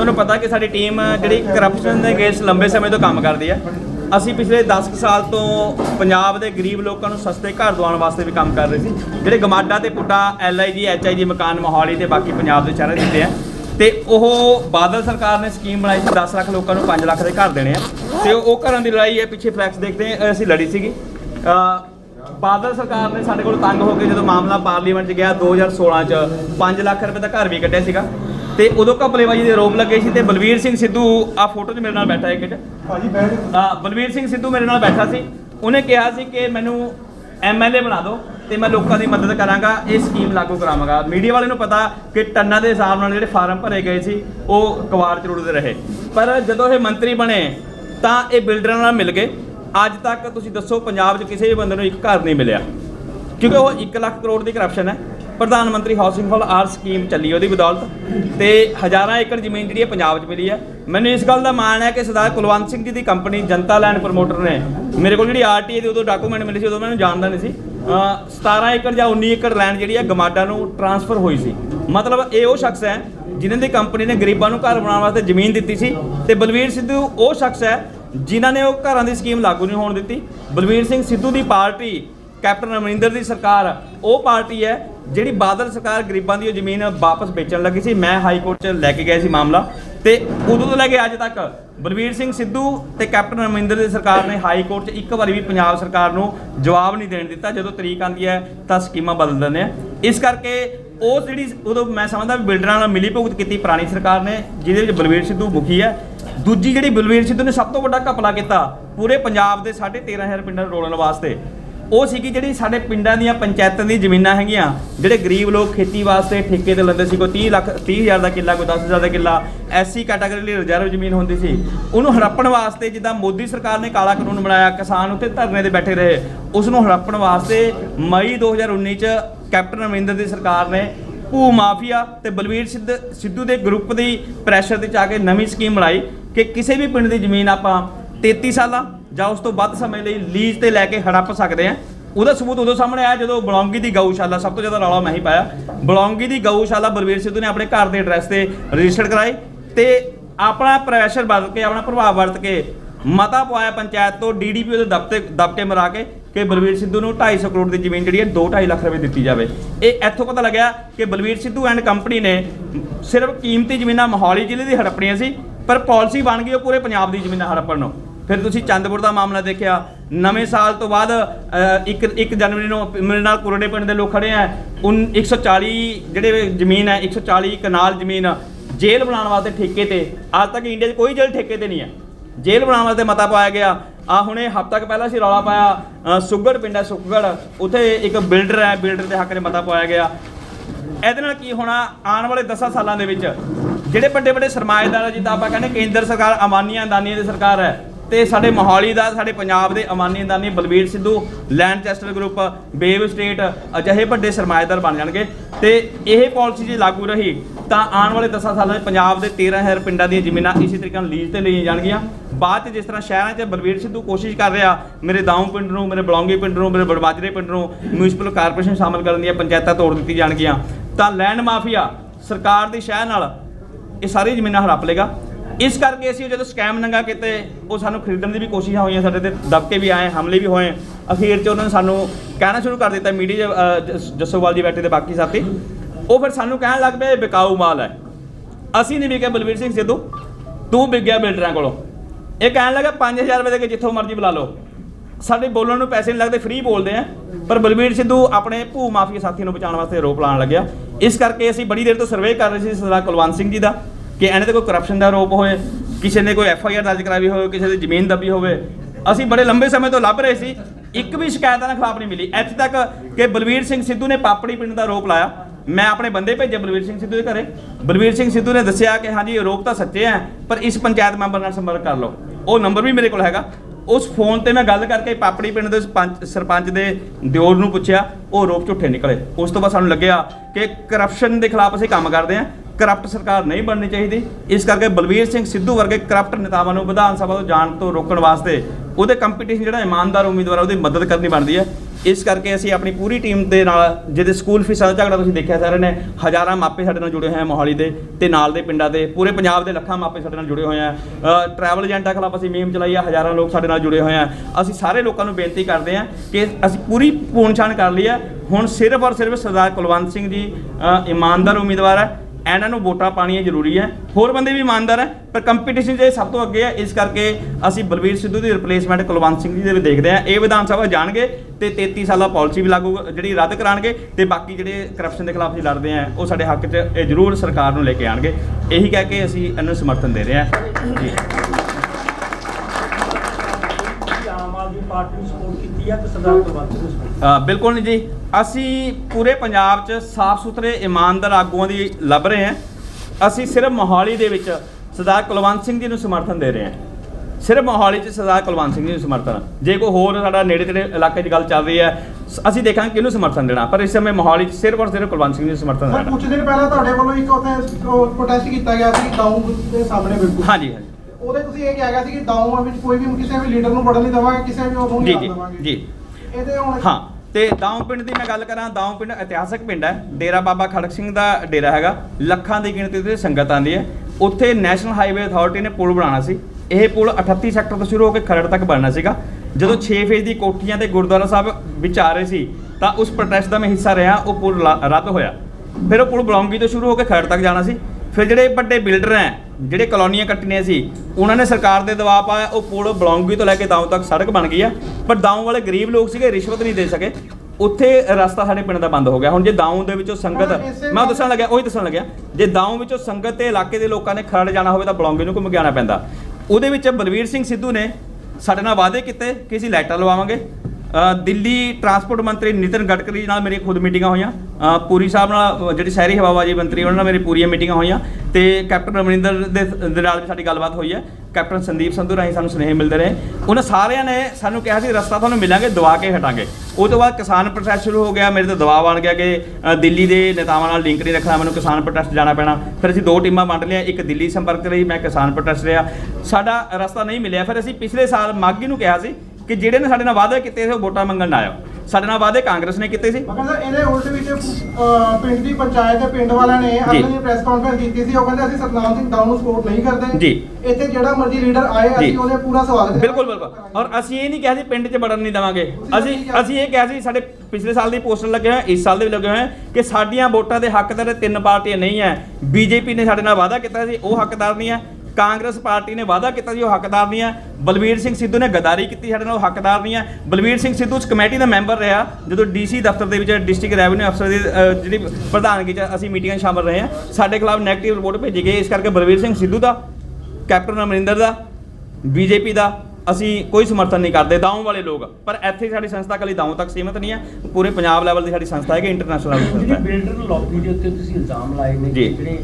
ਤੁਹਾਨੂੰ ਪਤਾ ਕਿ ਸਾਡੀ ਟੀਮ ਜਿਹੜੀ ਕਰਪਸ਼ਨ ਦੇ ਅਗੇਂਸਟ ਲੰਬੇ ਸਮੇਂ ਤੋਂ ਕੰਮ ਕਰਦੀ ਹੈ ਅਸੀਂ ਪਿਛਲੇ 10 ਕੁ ਸਾਲ ਤੋਂ ਪੰਜਾਬ ਦੇ ਗਰੀਬ ਲੋਕਾਂ ਨੂੰ ਸਸਤੇ ਘਰ ਦਵਾਉਣ ਵਾਸਤੇ ਵੀ ਕੰਮ ਕਰ ਰਹੇ ਸੀ। ਜਿਹੜੇ ਗਮਾਡਾ ਤੇ ਪੁੱਟਾ ਐਲਆਈਜੀ ਐਚਆਈਜੀ ਮਕਾਨ, ਮੋਹਾਲੀ ਤੇ ਬਾਕੀ ਪੰਜਾਬ ਦੇ ਸ਼ਹਿਰਾਂ 'ਚ ਦਿੱਤੇ ਆ। ਤੇ ਉਹ ਬਾਦਲ ਸਰਕਾਰ ਨੇ ਸਕੀਮ ਬਣਾਈ ਸੀ 10 ਲੱਖ ਲੋਕਾਂ ਨੂੰ 5 ਲੱਖ ਦੇ ਘਰ ਦੇਣੇ ਆ। ਤੇ ਉਹ ਘਰਾਂ ਦੀ ਲੜਾਈ ਹੈ, ਪਿੱਛੇ ਫਲੈਕਸ ਦੇਖਦੇ ਅਸੀਂ ਲੜੀ ਸੀਗੀ। ਬਾਦਲ ਸਰਕਾਰ ਨੇ ਸਾਡੇ ਕੋਲ ਤੰਗ ਹੋ ਕੇ ਜਦੋਂ ਮਾਮਲਾ ਪਾਰਲੀਮੈਂਟ 'ਚ ਗਿਆ 2016 'ਚ 5 ਲੱਖ ਰੁਪਏ ਦਾ ਘਰ ਵੀ ਕੱਢਿਆ ਸੀਗਾ। ਤੇ ਉਦੋਂ ਘਪਲੇਬਾਜ਼ੀ ਦੇ ਆਰੋਪ ਲੱਗੇ ਸੀ ਤੇ ਬਲਵੀਰ ਸਿੰਘ ਸਿੱਧੂ ਆ ਫੋਟੋ 'ਚ ਮੇਰੇ ਨਾਲ ਬੈਠਾ ਹੈ ਕਿਟ ਭਾਜੀ ਬੈਠ ਆ ਬਲਵੀਰ ਸਿੰਘ ਸਿੱਧੂ ਮੇਰੇ ਨਾਲ ਬੈਠਾ ਸੀ। ਉਹਨੇ ਕਿਹਾ ਸੀ ਕਿ ਮੈਨੂੰ ਐਮਐਲਏ ਬਣਾ ਦਿਓ ਤੇ ਮੈਂ ਲੋਕਾਂ ਦੀ ਮਦਦ ਕਰਾਂਗਾ ਇਹ ਸਕੀਮ ਲਾਗੂ ਕਰਾਵਾਂਗਾ। ਮੀਡੀਆ ਵਾਲੇ ਨੂੰ ਪਤਾ ਕਿ ਟੰਨਾਂ ਦੇ ਹਿਸਾਬ ਨਾਲ ਜਿਹੜੇ ਫਾਰਮ ਭਰੇ ਗਏ ਸੀ ਉਹ ਕਵਾਰ ਚ ਰੁੜਦੇ ਰਹੇ। ਪਰ ਜਦੋਂ ਇਹ ਮੰਤਰੀ ਬਣੇ ਤਾਂ ਇਹ ਬਿਲਡਰਾਂ ਨਾਲ ਮਿਲ ਗਏ। ਅੱਜ ਤੱਕ ਤੁਸੀਂ ਦੱਸੋ ਪੰਜਾਬ 'ਚ ਕਿਸੇ ਵੀ ਬੰਦੇ ਨੂੰ ਇੱਕ ਘਰ ਨਹੀਂ ਮਿਲਿਆ। ਕਿਉਂਕਿ ਉਹ 1 ਲੱਖ ਕਰੋੜ ਦੀ ਕਰਪਸ਼ਨ ਹੈ। ਪ੍ਰਧਾਨ ਮੰਤਰੀ ਹਾਊਸਿੰਗ ਫॉर ਆਰ ਸਕੀਮ ਚੱਲੀ ਉਹਦੀ ਬਦੌਲਤ। ਤੇ ਹਜ਼ਾਰਾਂ ਏਕੜ ਜ਼ਮੀਨ ਜਿਹੜੀ ਹੈ ਪੰਜਾਬ 'ਚ ਮਿਲੀ ਹੈ ਮੈਨੂੰ ਇਸ ਗੱਲ ਦਾ ਮਾਣ ਹੈ ਕਿ ਸਰਦਾਰ ਕੁਲਵੰਤ ਸਿੰਘ ਜੀ ਦੀ ਕੰਪਨੀ ਜਨਤਾ ਲੈਂਡ ਪ੍ਰਮੋਟਰ ਨੇ ਮੇਰੇ ਕੋਲ ਜਿਹੜੀ ਆਰਟੀਏ ਦੇ ਉਦੋਂ ਡਾਕੂਮੈਂਟ ਮਿਲੇ ਸੀ ਉਦੋਂ ਮੈਨੂੰ ਜਾਣਦਾ ਨਹੀਂ ਸੀ। ਅ, 17 ਏਕੜ ਜਾਂ 19 ਏਕੜ ਲੈਂਡ ਜਿਹੜੀ ਹੈ ਗਮਾਡਾ ਨੂੰ ਟਰਾਂਸਫਰ ਹੋਈ ਸੀ। ਮਤਲਬ ਇਹ ਉਹ ਸ਼ਖਸ ਹੈ ਜਿਨ੍ਹਾਂ ਦੀ ਕੰਪਨੀ ਨੇ ਗਰੀਬਾਂ ਨੂੰ ਘਰ ਬਣਾਉਣ ਵਾਸਤੇ ਜ਼ਮੀਨ ਦਿੱਤੀ ਸੀ ਤੇ ਬਲਵੀਰ ਸਿੱਧੂ ਉਹ ਸ਼ਖਸ ਹੈ ਜਿਨ੍ਹਾਂ ਨੇ ਉਹ ਘਰਾਂ ਦੀ ਸਕੀਮ ਲਾਗੂ ਨਹੀਂ ਹੋਣ ਦਿੱਤੀ। ਬਲਵੀਰ ਸਿੰਘ ਸਿੱਧੂ ਦੀ ਪਾਰਟੀ ਕੈਪਟਨ ਅਮਰਿੰਦਰ ਦੀ ਸਰਕਾਰ ਉਹ ਪਾਰਟੀ ਹੈ ਜਿਹੜੀ ਬਾਦਲ ਸਰਕਾਰ ਗਰੀਬਾਂ ਦੀ ਉਹ ਜ਼ਮੀਨ ਵਾਪਸ ਵੇਚਣ ਲੱਗੀ ਸੀ, ਮੈਂ ਹਾਈ ਕੋਰਟ 'ਚ ਲੈ ਕੇ ਗਿਆ ਸੀ ਮਾਮਲਾ। ਤੇ ਉਦੋਂ ਤੋਂ ਲੈ ਕੇ ਅੱਜ ਤੱਕ ਬਲਵੀਰ ਸਿੰਘ ਸਿੱਧੂ ਤੇ ਕੈਪਟਨ ਅਮਰਿੰਦਰ ਦੀ ਸਰਕਾਰ ਨੇ ਹਾਈ ਕੋਰਟ 'ਚ ਇੱਕ ਵਾਰੀ ਵੀ ਪੰਜਾਬ ਸਰਕਾਰ ਨੂੰ ਜਵਾਬ ਨਹੀਂ ਦੇਣ ਦਿੱਤਾ। ਜਦੋਂ ਤਰੀਕ ਆਂਦੀ ਹੈ ਤਾਂ ਸਕੀਮਾਂ ਬਦਲ ਦਿੰਦੇ ਆ। ਇਸ ਕਰਕੇ ਉਹ ਜਿਹੜੀ ਉਦੋਂ ਮੈਂ ਸਮਝਦਾ ਵੀ ਬਿਲਡਰਾਂ ਨਾਲ ਮਿਲੀ ਭੁਗਤ ਕੀਤੀ ਪੁਰਾਣੀ ਸਰਕਾਰ ਨੇ, ਜਿਹਦੇ ਵਿੱਚ ਬਲਵੀਰ ਸਿੱਧੂ ਮੁਖੀ ਹੈ। ਦੂਜੀ ਜਿਹੜੀ ਬਲਵੀਰ ਸਿੱਧੂ ਨੇ ਸਭ ਤੋਂ ਵੱਡਾ ਘਪਲਾ ਕੀਤਾ, ਪੂਰੇ ਪੰਜਾਬ ਦੇ 13500 ਪਿੰਡਾਂ ਨੂੰ ਰੋਲਣ ਵਾਸਤੇ। ਉਹ ਸੀਗੀ ਜਿਹੜੀ ਸਾਡੇ ਪਿੰਡਾਂ ਦੀਆਂ ਪੰਚਾਇਤਾਂ ਦੀ ਜ਼ਮੀਨਾਂ ਹੈਗੀਆਂ, ਜਿਹੜੇ ਗਰੀਬ ਲੋਕ ਖੇਤੀ ਵਾਸਤੇ ਠੇਕੇ ਤੇ ਲੈਂਦੇ ਸੀ ਕੋਈ 30 ਲੱਖ 30000 ਦਾ ਕਿੱਲਾ ਕੋਈ 10000 ਦਾ ਕਿੱਲਾ ਐਸਸੀ ਕੈਟਾਗਰੀ ਲਈ ਰਿਜ਼ਰਵ ਜ਼ਮੀਨ ਹੁੰਦੀ ਸੀ। ਉਹਨੂੰ ਹੜੱਪਣ ਵਾਸਤੇ ਜਿੱਦਾਂ ਮੋਦੀ ਸਰਕਾਰ ਨੇ ਕਾਲਾ ਕਾਨੂੰਨ ਬਣਾਇਆ, ਕਿਸਾਨ ਉੱਤੇ ਧਰਨੇ ਤੇ ਬੈਠੇ ਰਹੇ ਉਸ ਨੂੰ ਹੜੱਪਣ ਵਾਸਤੇ ਮਈ 2019 ਚ ਕੈਪਟਨ ਅਮਰਿੰਦਰ ਦੀ ਸਰਕਾਰ ਨੇ ਭੂ ਮਾਫੀਆ ਤੇ ਬਲਵੀਰ ਸਿੱਧ, ਸਿੱਧੂ ਦੇ ਗਰੁੱਪ ਦੀ ਪ੍ਰੈਸ਼ਰ ਤੇ ਜਾ ਕੇ ਨਵੀਂ ਸਕੀਮ ਬਣਾਈ ਕਿ ਕਿਸੇ ਵੀ ਪਿੰਡ ਦੀ ਜ਼ਮੀਨ ਆਪਾਂ 33 ਸਾਲਾਂ ਜਾਂ ਉਸ ਤੋਂ ਵੱਧ ਸਮੇਂ ਲਈ ਲੀਜ਼ ਤੇ ਲੈ ਕੇ ਹੜੱਪ ਸਕਦੇ ਆ। ਉਹਦਾ ਸਬੂਤ ਉਦੋਂ ਸਾਹਮਣੇ ਆਇਆ ਜਦੋਂ ਬਲੌਂਗੀ ਦੀ ਗਊਸ਼ਾਲਾ, ਸਭ ਤੋਂ ਜ਼ਿਆਦਾ ਰੌਲਾ ਮੈਂ ਹੀ ਪਾਇਆ। ਬਲੌਂਗੀ ਦੀ ਗਊਸ਼ਾਲਾ ਬਲਵੀਰ ਸਿੱਧੂ ਨੇ ਆਪਣੇ ਘਰ ਦੇ ਐਡਰੈਸ ਤੇ ਰਜਿਸਟਰ ਕਰਾਈ ਤੇ ਆਪਣਾ ਪ੍ਰੈਸ਼ਰ ਵਰਤ ਕੇ, ਆਪਣਾ ਪ੍ਰਭਾਵ ਵਰਤ ਕੇ ਮਤਾ ਪਵਾਇਆ ਪੰਚਾਇਤ ਤੋਂ ਡੀਡੀਪੀ ਦੇ ਦਫ਼ਤਰ ਦਬਕੇ ਮਰਾ ਕੇ ਕਿ ਬਲਵੀਰ ਸਿੱਧੂ ਨੂੰ 250 ਕਰੋੜ ਦੀ ਜ਼ਮੀਨ ਜਿਹੜੀ ਹੈ 2.5 ਲੱਖ ਰੁਪਏ ਦਿੱਤੀ ਜਾਵੇ। ਇਹ ਇੱਥੋਂ ਪਤਾ ਲੱਗਿਆ ਕਿ ਬਲਵੀਰ ਸਿੱਧੂ ਐਂਡ ਕੰਪਨੀ ਨੇ ਸਿਰਫ ਕੀਮਤੀ ਜ਼ਮੀਨਾਂ ਮੋਹਾਲੀ ਜ਼ਿਲ੍ਹੇ ਦੀ ਹੜੱਪਣੀਆਂ ਸੀ, ਪਰ ਪਾਲਿਸੀ ਬਣ ਗਈ ਉਹ ਪੂਰੇ ਪੰਜਾਬ ਦੀ ਜ਼ਮੀਨਾਂ ਹੜੱਪਣ ਨੂੰ। ਫਿਰ ਤੁਸੀਂ ਚੰਦਪੁਰ ਦਾ ਮਾਮਲਾ ਦੇਖਿਆ। ਨਵੇਂ ਸਾਲ ਤੋਂ ਬਾਅਦ ਇੱਕ ਇੱਕ ਜਨਵਰੀ ਨੂੰ ਮੇਰੇ ਨਾਲ ਕੁਰੜੇ ਪਿੰਡ ਦੇ ਲੋਕ ਖੜੇ ਆ ਉਨ 140 ਜਿਹੜੇ ਜ਼ਮੀਨ ਹੈ 140 ਕਨਾਲ ਜ਼ਮੀਨ ਜੇਲ੍ਹ ਬਣਾਉਣ ਵਾਸਤੇ ਠੇਕੇ ਤੇ। ਅੱਜ ਤੱਕ ਇੰਡੀਆ 'ਚ ਕੋਈ ਜੇਲ੍ਹ ਠੇਕੇ ਤੇ ਨਹੀਂ ਹੈ ਜੇਲ੍ਹ ਬਣਾਉਣ ਵਾਸਤੇ ਮਤਾ ਪਾਇਆ ਗਿਆ। ਆ ਹੁਣੇ ਹਫ਼ਤਾ ਕੁ ਪਹਿਲਾਂ ਸੀ ਰੌਲਾ ਪਾਇਆ ਅ, ਪਿੰਡ ਹੈ ਸੁਗੜ ਉੱਥੇ ਇੱਕ ਬਿਲਡਰ ਹੈ ਬਿਲਡਰ ਦੇ ਹੱਕ 'ਚ ਮਤਾ ਪਾਇਆ ਗਿਆ। ਇਹਦੇ ਨਾਲ ਕੀ ਹੋਣਾ ਆਉਣ ਵਾਲੇ 10 ਸਾਲਾਂ ਦੇ ਵਿੱਚ ਜਿਹੜੇ ਵੱਡੇ ਵੱਡੇ ਸਰਮਾਏਦਾਰ ਆ ਜਿੱਦਾਂ ਆਪਾਂ ਕਹਿੰਦੇ ਕੇਂਦਰ ਸਰਕਾਰ ਅਮਾਨੀਆਂ ਅੰਦਾਨੀਆਂ ਦੀ ਸਰਕਾਰ ਹੈ ਤੇ ਸਾਡੇ ਮੋਹਾਲੀ ਦਾ, ਸਾਡੇ ਪੰਜਾਬ ਦੇ ਅਮਾਨੀ ਅੰਦਾਨੀ ਬਲਬੀਰ ਸਿੱਧੂ ਲੈਂਡਚੈਸਟਰ ਗਰੁੱਪ ਬੇਵ ਸਟੇਟ ਅਜਿਹੇ ਵੱਡੇ ਸਰਮਾਏਦਾਰ ਬਣ ਜਾਣਗੇ। ਤੇ ਇਹ ਪਾਲਿਸੀ ਜੇ ਲਾਗੂ ਰਹੀ, ਤਾਂ ਆਉਣ ਵਾਲੇ 10 ਸਾਲਾਂ 'ਚ ਪੰਜਾਬ ਦੇ 13000 ਪਿੰਡਾਂ ਦੀਆਂ ਜ਼ਮੀਨਾਂ ਇਸੇ ਤਰੀਕੇ ਨਾਲ ਲੀਜ਼ ਤੇ ਲਈਆਂ ਜਾਣਗੀਆਂ। ਬਾਅਦ ਚ ਜਿਸ ਤਰ੍ਹਾਂ ਸ਼ਹਿਰਾਂ 'ਚ ਬਲਬੀਰ ਸਿੱਧੂ ਕੋਸ਼ਿਸ਼ ਕਰ ਰਿਹਾ, ਮੇਰੇ ਦਾਊਂ ਪਿੰਡ ਨੂੰ, ਮੇਰੇ ਬਲੌਂਗੀ ਪਿੰਡ ਨੂੰ, ਮੇਰੇ ਬੜਵਾਜਰੇ ਪਿੰਡ ਨੂੰ ਮਿਊਨਿਸਪਲ ਕਾਰਪੋਰੇਸ਼ਨ ਸ਼ਾਮਲ ਕਰਨ ਦੀਆਂ ਪੰਚਾਇਤਾਂ ਤੋੜ ਦਿੱਤੀ ਜਾਣਗੀਆਂ। ਤਾਂ ਲੈਂਡ ਮਾਫੀਆ ਸਰਕਾਰ ਦੀ ਸ਼ਹਿ ਨਾਲ ਇਹ ਸਾਰੀ ਜ਼ਮੀਨਾਂ ਹੜੱਪ ਲੇਗਾ ਇਸ ਕਰਕੇ ਅਸੀਂ ਜਦੋਂ ਸਕੈਮ ਨੰਗਾ ਕੀਤੇ, ਉਹ ਸਾਨੂੰ ਖਰੀਦਣ ਦੀ ਵੀ ਕੋਸ਼ਿਸ਼ਾਂ ਹੋਈਆਂ, ਸਾਡੇ ਤੇ ਦਬਕੇ ਵੀ ਆਏ, ਹਮਲੇ ਵੀ ਹੋਏ। ਅਖੀਰ 'ਚ ਉਹਨਾਂ ਨੇ ਸਾਨੂੰ ਕਹਿਣਾ ਸ਼ੁਰੂ ਕਰ ਦਿੱਤਾ, ਮੀਡੀਆ ਜੱਸੋਵਾਲ ਜੀ ਬੈਠੇ ਤੇ ਬਾਕੀ ਸਾਥੀ। ਉਹ ਫਿਰ ਸਾਨੂੰ ਕਹਿਣ ਲੱਗ ਪਏ, ਇਹ ਵਿਕਾਊ ਮਾਲ ਹੈ। ਅਸੀਂ ਨਹੀਂ ਵਿਕਿਆ ਬਲਵੀਰ ਸਿੰਘ ਸਿੱਧੂ, ਤੂੰ ਵਿਗਿਆ ਬਿਲਡਰਾਂ ਕੋਲੋਂ। ਇਹ ਕਹਿਣ ਲੱਗਾ 5000 ਰੁਪਏ ਦੇ ਕੇ ਜਿੱਥੋਂ ਮਰਜ਼ੀ ਬੁਲਾ ਲਓ। ਸਾਡੇ ਬੋਲਣ ਨੂੰ ਪੈਸੇ ਨਹੀਂ ਲੱਗਦੇ ਫ੍ਰੀ ਬੋਲਦੇ ਆ। ਪਰ ਬਲਵੀਰ ਸਿੱਧੂ ਆਪਣੇ ਭੂ ਮਾਫੀਆ ਸਾਥੀ ਨੂੰ ਬਚਾਉਣ ਵਾਸਤੇ ਆਰੋਪ ਲਾਉਣ ਲੱਗਿਆ। ਇਸ ਕਰਕੇ ਅਸੀਂ ਬੜੀ ਦੇਰ ਤੋਂ ਸਰਵੇ ਕਰ ਰਹੇ ਸੀ, ਸਰਦਾਰ ਕੁਲਵੰਤ ਸਿੰਘ ਜੀ ਦਾ। ਕਿ ਇਹਨਾਂ ਤੇ ਕੋਈ ਕਰਪਸ਼ਨ ਦਾ ਆਰੋਪ ਹੋਏ ਕਿਸੇ ਨੇ ਕੋਈ ਐਫ ਆਈ ਆਰ ਦਰਜ ਕਰਾਈ ਹੋਵੇ, ਕਿਸੇ ਦੀ ਜ਼ਮੀਨ ਦੱਬੀ ਹੋਵੇ, ਅਸੀਂ ਬੜੇ ਲੰਬੇ ਸਮੇਂ ਤੋਂ ਲੱਭ ਰਹੇ ਸੀ, ਇੱਕ ਵੀ ਸ਼ਿਕਾਇਤ ਇਹਨਾਂ ਖਿਲਾਫ ਨਹੀਂ ਮਿਲੀ। ਇੱਥੇ ਤੱਕ ਕਿ ਬਲਵੀਰ ਸਿੰਘ ਸਿੱਧੂ ਨੇ ਪਾਪੜੀ ਪਿੰਡ ਦਾ ਆਰੋਪ ਲਾਇਆ। ਮੈਂ ਆਪਣੇ ਬੰਦੇ ਭੇਜੇ ਬਲਵੀਰ ਸਿੰਘ ਸਿੱਧੂ ਦੇ ਘਰੇ। ਬਲਵੀਰ ਸਿੰਘ ਸਿੱਧੂ ਨੇ ਦੱਸਿਆ ਕਿ ਹਾਂਜੀ ਆਰੋਪ ਤਾਂ ਸੱਚੇ ਹੈ ਪਰ ਇਸ ਪੰਚਾਇਤ ਮੈਂਬਰ ਨਾਲ ਸੰਪਰਕ ਕਰ ਲਓ। ਉਹ ਨੰਬਰ ਵੀ ਮੇਰੇ ਕੋਲ ਹੈਗਾ। ਉਸ ਫੋਨ ਤੇ ਮੈਂ ਗੱਲ ਕਰਕੇ ਪਾਪੜੀ ਪਿੰਡ ਦੇ ਸਰਪੰਚ ਸਰਪੰਚ ਦੇ ਦਿਓਰ ਨੂੰ ਪੁੱਛਿਆ, ਉਹ ਆਰੋਪ ਝੂਠੇ ਨਿਕਲੇ। ਉਸ ਤੋਂ ਬਾਅਦ ਸਾਨੂੰ ਲੱਗਿਆ ਕਿ ਕਰਪਸ਼ਨ ਦੇ ਖਿਲਾਫ ਅਸੀਂ ਕੰਮ ਕਰਦੇ ਹਾਂ ਕਰਪਟ ਸਰਕਾਰ ਨਹੀਂ ਬਣਨੀ ਚਾਹੀਦੀ। ਇਸ ਕਰਕੇ ਬਲਵੀਰ ਸਿੰਘ ਸਿੱਧੂ ਵਰਗੇ ਕਰਪਟ ਨੇਤਾਵਾਂ ਨੂੰ ਵਿਧਾਨ ਸਭਾ ਤੋਂ ਜਾਣ ਤੋਂ ਰੋਕਣ ਵਾਸਤੇ ਉਹਦੇ ਕੰਪੀਟੀਸ਼ਨ ਜਿਹੜਾ ਇਮਾਨਦਾਰ ਉਮੀਦਵਾਰ ਉਹਦੀ ਮਦਦ ਕਰਨੀ ਬਣਦੀ ਹੈ ਇਸ ਕਰਕੇ ਅਸੀਂ ਆਪਣੀ ਪੂਰੀ ਟੀਮ ਦੇ ਨਾਲ, ਜਿਹਦੇ ਸਕੂਲ ਫੀਸਾਂ ਦਾ ਝਗੜਾ ਤੁਸੀਂ ਦੇਖਿਆ ਸਾਰਿਆਂ ਨੇ, ਹਜ਼ਾਰਾਂ ਮਾਪੇ ਸਾਡੇ ਨਾਲ ਜੁੜੇ ਹੋਏ ਆ ਮੋਹਾਲੀ ਦੇ ਤੇ ਨਾਲ ਦੇ ਪਿੰਡਾਂ ਦੇ, ਪੂਰੇ ਪੰਜਾਬ ਦੇ ਲੱਖਾਂ ਮਾਪੇ ਸਾਡੇ ਨਾਲ ਜੁੜੇ ਹੋਏ ਆ। ਟਰੈਵਲ ਏਜੰਟਾਂ ਖਿਲਾਫ ਅਸੀਂ ਮੁਹਿੰਮ ਚਲਾਈ ਆ, ਹਜ਼ਾਰਾਂ ਲੋਕ ਸਾਡੇ ਨਾਲ ਜੁੜੇ ਹੋਏ ਆ। ਅਸੀਂ ਸਾਰੇ ਲੋਕਾਂ ਨੂੰ ਬੇਨਤੀ ਕਰਦੇ ਆ ਕਿ ਅਸੀਂ ਪੂਰੀ ਪੂਣਛਾਣ ਕਰ ਲਈ ਆ। ਹੁਣ ਸਿਰਫ ਔਰ ਸਿਰਫ ਸਰਦਾਰ ਕੁਲਵੰਤ ਸਿੰਘ ਜੀ ਇਮਾਨਦਾਰ ਉਮੀਦਵਾਰ ਹੈ ਇਹਨਾਂ ਨੂੰ ਵੋਟਾਂ ਪਾਣੀਆਂ ਜ਼ਰੂਰੀ ਹੈ। ਹੋਰ ਬੰਦੇ ਵੀ ਇਮਾਨਦਾਰ ਹੈ, ਪਰ ਕੰਪੀਟੀਸ਼ਨ 'ਚ ਇਹ ਸਭ ਤੋਂ ਅੱਗੇ ਹੈ। ਇਸ ਕਰਕੇ ਅਸੀਂ ਬਲਵੀਰ ਸਿੱਧੂ ਦੀ ਰਿਪਲੇਸਮੈਂਟ ਕੁਲਵੰਤ ਸਿੰਘ ਜੀ ਦੇ ਵੀ ਦੇਖਦੇ ਹਾਂ। ਇਹ ਵਿਧਾਨ ਸਭਾ ਜਾਣਗੇ ਤੇ 33 ਸਾਲਾ ਪਾਲਿਸੀ ਵੀ ਲਾਗੂ, ਜਿਹੜੀ ਰੱਦ ਕਰਾਣਗੇ ਤੇ ਬਾਕੀ ਜਿਹੜੇ ਕਰਪਸ਼ਨ ਦੇ ਖਿਲਾਫ ਅਸੀਂ ਲੜਦੇ ਹਾਂ, ਉਹ ਸਾਡੇ ਹੱਕ 'ਚ ਇਹ ਜ਼ਰੂਰ ਸਰਕਾਰ ਨੂੰ ਲੈ ਕੇ ਆਣਗੇ। ਇਹੀ ਕਹਿ ਕੇ ਅਸੀਂ ਇਹਨਾਂ ਨੂੰ ਸਮਰਥਨ ਦੇ ਰਹੇ ਹਾਂ। ਜੀ। ਆਮ ਆਦਮੀ ਪਾਰਟੀ ਆ ਤੇ ਸਰਦਾਰ ਕੁਲਵੰਤ ਸਿੰਘ ਨੂੰ support ਅ, ਬਿਲਕੁਲ ਨਹੀਂ ਜੀ। ਅਸੀਂ ਪੂਰੇ ਪੰਜਾਬ 'ਚ ਸਾਫ਼ ਸੁਥਰੇ ਇਮਾਨਦਾਰ ਆਗੂਆਂ ਦੀ ਲੱਭ ਰਹੇ ਹਾਂ। ਅਸੀਂ ਸਿਰਫ ਮੋਹਾਲੀ ਦੇ ਵਿੱਚ ਸਰਦਾਰ ਕੁਲਵੰਤ ਸਿੰਘ ਜੀ ਨੂੰ ਸਮਰਥਨ ਦੇ ਰਹੇ ਹਾਂ। ਸਿਰਫ ਮੋਹਾਲੀ 'ਚ ਸਰਦਾਰ ਕੁਲਵੰਤ ਸਿੰਘ ਜੀ ਨੂੰ ਸਮਰਥਨ। ਜੇ ਕੋਈ ਹੋਰ ਸਾਡਾ ਨੇੜੇ ਤੇੜੇ ਇਲਾਕੇ 'ਚ ਗੱਲ ਚੱਲ ਰਹੀ ਹੈ ਸ- ਅਸੀਂ ਦੇਖਾਂਗੇ ਕਿਹਨੂੰ ਸਮਰਥਨ ਦੇਣਾ। ਪਰ ਇਸ ਸਮੇਂ ਮੋਹਾਲੀ 'ਚ ਸਿਰਫ ਔਰ ਸਿਰਫ ਕੁਲਵੰਤ ਸਿੰਘ ਜੀ ਨੂੰ ਸਮਰਥਨ ਸਰ ਦੇਣਾ। ਕੁਝ ਦਿਨ ਪਹਿਲਾਂ ਤੁਹਾਡੇ ਵੱਲੋਂ ਇੱਕ ਉੱਥੇ ਪ੍ਰੋਟੈਸਟ ਕੀਤਾ ਗਿਆ ਸੀ ਡਾਊਨ ਦੇ ਸਾਹਮਣੇ ਬਿਲਕੁਲ। ਹਾਂਜੀ ਹਾਂਜੀ। ਉਹਦੇ ਤੁਸੀਂ ਇਹ ਕਿਹਾ ਗਿਆ ਸੀ ਕਿ ਡਾਊਨ ਵਿੱਚ ਕੋਈ ਵੀ ਕਿਸੇ ਵੀ ਲੀਡਰ ਨੂੰ ਵੜਨ ਨਹੀਂ ਦੇਵਾਂਗੇ ਕਿਸੇ ਵੀ ਉਹਨੂੰ ਜੀ ਨਹੀਂ ਜੀ ਦੇਵਾਂਗੇ। ਜੀ। ਇਹਦੇ ਹੁਣ ਹਾਂ ਤੇ ਦਾਉਂ ਪਿੰਡ ਦੀ ਮੈਂ ਗੱਲ ਕਰਾਂ ਦਾਉਂ ਪਿੰਡ ਇਤਿਹਾਸਕ ਪਿੰਡ ਹੈ ਡੇਰਾ ਬਾਬਾ ਖੜਕ ਸਿੰਘ ਦਾ ਡੇਰਾ ਹੈਗਾ ਲੱਖਾਂ ਦੀ ਗਿਣਤੀ ਤੇ ਸੰਗਤ ਆਉਂਦੀ ਹੈ। ਉੱਥੇ ਨੈਸ਼ਨਲ ਹਾਈਵੇ ਅਥਾਰਟੀ ਨੇ ਪੁਲ ਬਣਾਉਣਾ ਸੀ। ਇਹ ਪੁਲ 38 ਸੈਕਟਰ ਤੋਂ ਸ਼ੁਰੂ ਹੋ ਕੇ ਖਰੜ ਤੱਕ ਬਣਨਾ ਸੀਗਾ। ਜਦੋਂ 6 ਫੇਜ਼ ਦੀ ਕੋਠੀਆਂ ਤੇ ਗੁਰਦੁਆਰਾ ਸਾਹਿਬ ਵਿੱਚ ਆ ਰਹੇ ਸੀ ਤਾਂ ਉਸ ਪ੍ਰੋਟੈਸਟ ਦਾ ਮੈਂ ਹਿੱਸਾ ਰਿਹਾ ਉਹ ਪੁਲ ਰੱਦ ਹੋਇਆ। ਫਿਰ ਉਹ ਪੁਲ ਬਲੌਂਗੀ ਤੋਂ ਸ਼ੁਰੂ ਹੋ ਕੇ ਖਰੜ ਤੱਕ ਜਾਣਾ ਸੀ। ਫਿਰ ਜਿਹੜੇ ਵੱਡੇ ਬਿਲਡਰ ਹੈ ਜਿਹੜੇ ਕਲੋਨੀਆਂ ਕੱਟਣੀਆਂ ਸੀ ਉਹਨਾਂ ਨੇ ਸਰਕਾਰ ਦੇ ਦਬਾਅ ਪਾਇਆ ਉਹ ਪੁਲ ਬਲੌਂਗੀ ਤੋਂ ਲੈ ਕੇ ਦਾਉਂ ਤੱਕ ਸੜਕ ਬਣ ਗਈ ਆ। ਪਰ ਦਾਉਂ ਵਾਲੇ ਗਰੀਬ ਲੋਕ ਸੀਗੇ ਰਿਸ਼ਵਤ ਨਹੀਂ ਦੇ ਸਕੇ। ਉੱਥੇ ਰਸਤਾ ਸਾਡੇ ਪਿੰਡ ਦਾ ਬੰਦ ਹੋ ਗਿਆ। ਹੁਣ ਜੇ ਦਾਉਂ ਦੇ ਵਿੱਚੋਂ ਸੰਗਤ ਮੈਂ ਦੱਸਣ ਲੱਗਿਆ ਉਹੀ ਦੱਸਣ ਲੱਗਿਆ। ਜੇ ਦਾਉਂ ਵਿੱਚੋਂ ਸੰਗਤ ਤੇ ਇਲਾਕੇ ਦੇ ਲੋਕਾਂ ਨੇ ਖਰੜ ਜਾਣਾ ਹੋਵੇ ਤਾਂ ਬਲੌਂਗੀ ਨੂੰ ਘੁੰਮ ਕੇ ਪੈਂਦਾ। ਉਹਦੇ ਵਿੱਚ ਬਲਵੀਰ ਸਿੰਘ ਸਿੱਧੂ ਨੇ ਸਾਡੇ ਨਾਲ ਵਾਅਦੇ ਕੀਤੇ ਕਿ ਅਸੀਂ ਲਾਈਟਾਂ ਲਵਾਵਾਂਗੇ। ਦਿੱਲੀ ਟਰਾਂਸਪੋਰਟ ਮੰਤਰੀ ਨਿਤਿਨ ਗਡਕਰੀ ਨਾਲ ਮੇਰੀ ਖੁਦ ਮੀਟਿੰਗਾਂ ਹੋਈਆਂ। ਅ, ਪੂਰੀ ਸਾਹਿਬ ਨਾਲ ਜਿਹੜੀ ਸ਼ਹਿਰੀ ਹਵਾਬਾਜ਼ੀ ਮੰਤਰੀ ਉਹਨਾਂ ਨਾਲ ਮੇਰੀ ਪੂਰੀਆਂ ਮੀਟਿੰਗਾਂ ਹੋਈਆਂ ਤੇ ਕੈਪਟਨ ਅਮਰਿੰਦਰ ਦੇ ਦੇ ਨਾਲ ਵੀ ਸਾਡੀ ਗੱਲਬਾਤ ਹੋਈ ਹੈ। ਕੈਪਟਨ ਸੰਦੀਪ ਸੰਧੂ ਰਾਹੀਂ ਸਾਨੂੰ ਸੁਨੇਹੇ ਮਿਲਦੇ ਰਹੇ। ਉਹਨਾਂ ਸਾਰਿਆਂ ਨੇ ਸਾਨੂੰ ਕਿਹਾ ਸੀ ਰਸਤਾ ਤੁਹਾਨੂੰ ਮਿਲਾਂਗੇ ਦਵਾ ਕੇ ਹਟਾਂਗੇ। ਉਹ ਤੋਂ ਬਾਅਦ ਕਿਸਾਨ ਪ੍ਰੋਟੈਸਟ ਸ਼ੁਰੂ ਹੋ ਗਿਆ। ਮੇਰੇ ਤੇ ਦਬਾਅ ਬਣ ਗਿਆ ਕਿ ਦਿੱਲੀ ਦੇ ਨੇਤਾਵਾਂ ਨਾਲ ਲਿੰਕ ਨਹੀਂ ਰੱਖਣਾ ਮੈਨੂੰ ਕਿਸਾਨ ਪ੍ਰੋਟੈਸਟ ਜਾਣਾ ਪੈਣਾ। ਫਿਰ ਅਸੀਂ ਦੋ ਟੀਮਾਂ ਵੰਡ ਲਿਆ ਇੱਕ ਦਿੱਲੀ ਸੰਪਰਕ ਰਹੀ ਮੈਂ ਕਿਸਾਨ ਪ੍ਰੋਟੈਸਟ ਰਿਹਾ। ਸਾਡਾ ਰਸਤਾ ਨਹੀਂ ਮਿਲਿਆ। ਫਿਰ ਅਸੀਂ ਪਿਛਲੇ ਸਾਲ ਮਾਘੀ ਨੂੰ ਕਿਹਾ ਸੀ ਕਿ ਜਿਹੜੇ ਨੇ ਸਾਡੇ ਨਾਲ ਵਾਅਦੇ ਕੀਤੇ ਸੀ ਉਹ ਵੋਟਾਂ ਮੰਗਣ ਨਾ ਆਇਓ। ਸਾਡੇ ਨਾਲ ਵਾਅਦੇ ਕਾਂਗਰਸ ਨੇ ਕੀਤੇ ਸੀ। ਮਗਰ ਸਰ ਇਹਦੇ ਉਲਟ ਵਿੱਚ ਅਹ, ਪਿੰਡ ਦੀ ਪੰਚਾਇਤ ਦੇ ਪਿੰਡ ਵਾਲਿਆਂ ਨੇ ਅੱਜ ਦੀ ਪ੍ਰੈਸ ਕਾਨਫਰੰਸ ਕੀਤੀ ਸੀ। ਉਹ ਕਹਿੰਦੇ ਅਸੀਂ ਸਤਨਾਮ ਸਿੰਘ ਡਾਊਨ ਨੂੰ ਸਪੋਰਟ ਨਹੀਂ ਕਰਦੇ। ਜੀ। ਇੱਥੇ ਜਿਹੜਾ ਮਰਜ਼ੀ ਲੀਡਰ ਆਏ ਜੀ। ਅਸੀਂ ਉਹਦੇ ਪੂਰਾ ਸਵਾਗਤ ਕਰਾਂਗੇ। ਬਿਲਕੁਲ ਬਿਲਕੁਲ। ਔਰ ਅਸੀਂ ਇਹ ਨਹੀਂ ਕਿਹਾ ਸੀ ਪਿੰਡ 'ਚ ਵੜਨ ਨਹੀਂ ਦੇਵਾਂਗੇ। ਅਸੀਂ ਅਸੀਂ ਇਹ ਕਿਹਾ ਸੀ ਸਾਡੇ ਪਿਛਲੇ ਸਾਲ ਦੀ ਪੋਸਟਰ ਲੱਗੇ ਹੋਏ ਇਸ ਸਾਲ ਦੇ ਵੀ ਲੱਗੇ ਹੋਏ ਕਿ ਸਾਡੀਆਂ ਵੋਟਾਂ ਦੇ ਹੱਕਦਾਰ ਤਿੰਨ ਪਾਰਟੀਆਂ ਨਹੀਂ ਹੈ ਬੀਜੇਪੀ ਨੇ ਸਾਡੇ ਨਾਲ ਵਾਅਦਾ ਕੀਤਾ ਸੀ ਉਹ ਹੱਕਦਾਰ ਨਹੀਂ ਹੈ ਕਾਂਗਰਸ ਪਾਰਟੀ ਨੇ ਵਾਅਦਾ ਕੀਤਾ ਸੀ ਉਹ ਹੱਕਦਾਰ ਨਹੀਂ ਹੈ ਬਲਵੀਰ ਸਿੰਘ ਸਿੱਧੂ ਨੇ ਗਦਾਰੀ ਕੀਤੀ ਸਾਡੇ ਨਾਲ ਉਹ ਹੱਕਦਾਰ ਨਹੀਂ ਹੈ ਬਲਵੀਰ ਸਿੰਘ ਸਿੱਧੂ ਉਸ ਕਮੇਟੀ ਦਾ ਮੈਂਬਰ ਰਿਹਾ ਜਦੋਂ ਡੀਸੀ ਦਫ਼ਤਰ ਦੇ ਵਿੱਚ ਡਿਸਟ੍ਰਿਕਟ ਰੈਵਨਿਊ ਅਫਸਰ ਦੀ ਅ, ਜਿਹੜੀ ਪ੍ਰਧਾਨਗੀ 'ਚ ਅਸੀਂ ਮੀਟਿੰਗਾਂ 'ਚ ਸ਼ਾਮਲ ਰਹੇ ਹਾਂ। ਸਾਡੇ ਖਿਲਾਫ ਨੈਗੇਟਿਵ ਰਿਪੋਰਟ ਭੇਜੀ ਗਈ ਇਸ ਕਰਕੇ ਬਲਵੀਰ ਸਿੰਘ ਸਿੱਧੂ ਦਾ ਕੈਪਟਨ ਅਮਰਿੰਦਰ ਦਾ ਬੀਜੇਪੀ ਦਾ ਅਸੀਂ ਕੋਈ ਸਮਰਥਨ ਨਹੀਂ ਕਰਦੇ ਦਾਉਂ ਵਾਲੇ ਲੋਕ। ਪਰ ਇੱਥੇ ਸਾਡੀ ਸੰਸਥਾ ਕੱਲੀ ਦਾਉਂ ਤੱਕ ਸੀਮਿਤ ਨਹੀਂ ਹੈ ਪੂਰੇ ਪੰਜਾਬ ਲੈਵਲ ਦੀ ਸਾਡੀ ਸੰਸਥਾ ਹੈ ਕਿ ਇੰਟਰਨੈਸ਼ਨਲ ਜਿਹੜੀ ਸੰਸਥਾ ਹੈ। ਬਿਲਡਰ ਲੌਬੀ ਦੇ ਉੱਤੇ ਤੁਸੀਂ ਇਲਜ਼ਾਮ ਲਾਏ ਨੇ ਜੀ। ਜਿਹੜੇ